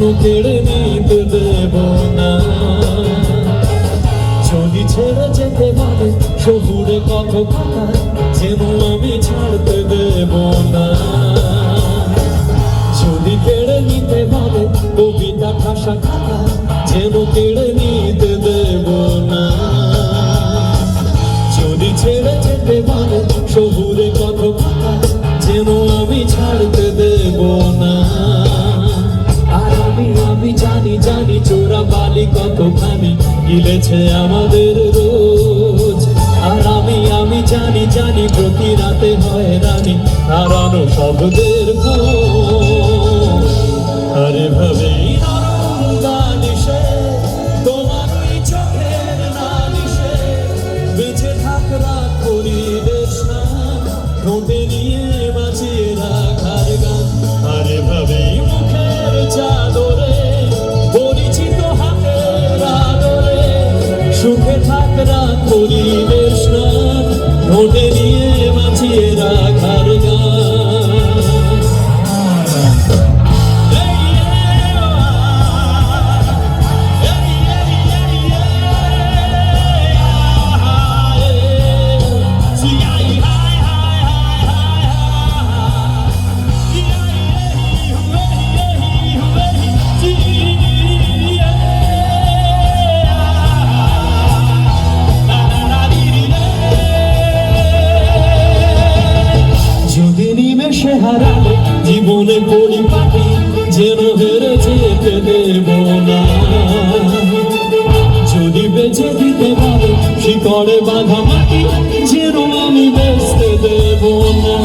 আমি কেড়ে নিতে দেব না। যদি ছেড়ে যেতে পারে, শহুরে কত কথা যেন আমি ছাড়তে দেব না। যদি কেড়ে নিতে পারে, কবিতা ভাষা খাতা যেন কেড়ে নিতে দেব না। যদি ছেড়ে যেতে পারে, শহুরে কত কথা যেন আমি ছাড়তে দেব না। জানি চোরা বালি কতখানি গিলেছে আমাদের রোজ। আর আমি আমি জানি জানি প্রতি রাতে হয় রানী হারানো শব্দের। আরে না নিয়ে বাঁচিয়ে রাখার গান। আরে ভাবেই সুখে থাক জীবনে পরিপাটি যেন হেরে যেতে দেব না। যদি বেঁচে দিতে পারে শিকড়ে বাঁধা মাটি যেন আমি বেচতে দেব না।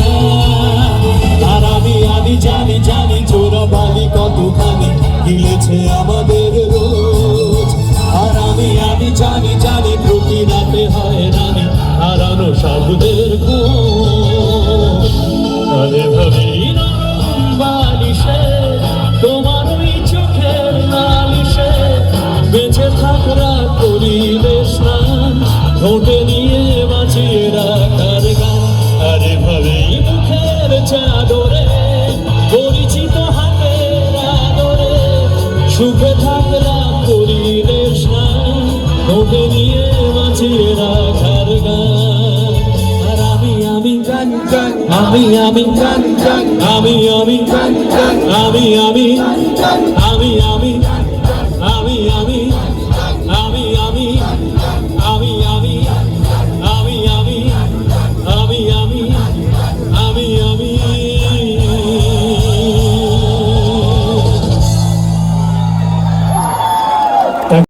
আর আমি আমি জানি জানি চোরা বালি কতখানি গিলেছে আমাদের রোজ। আর আমি আমি জানি জানি প্রতি রাতে হয় রানী হারানো শব্দের খোঁজ। আরে ভাবি ঠোঁটে নিয়ে বাঁচিয়ে রাখার গান। আরে ভাবি মুখের চাদরে, পরিচিত হাতের আদরে, সুখে থাকরা পরিবেশ না ঠোঁটে নিয়ে বাঁচিয়ে রাখার গান। আর আমি আমি, গান গান, আমি আমি, গান গান, আমি আমি, গান গান, আমি আমি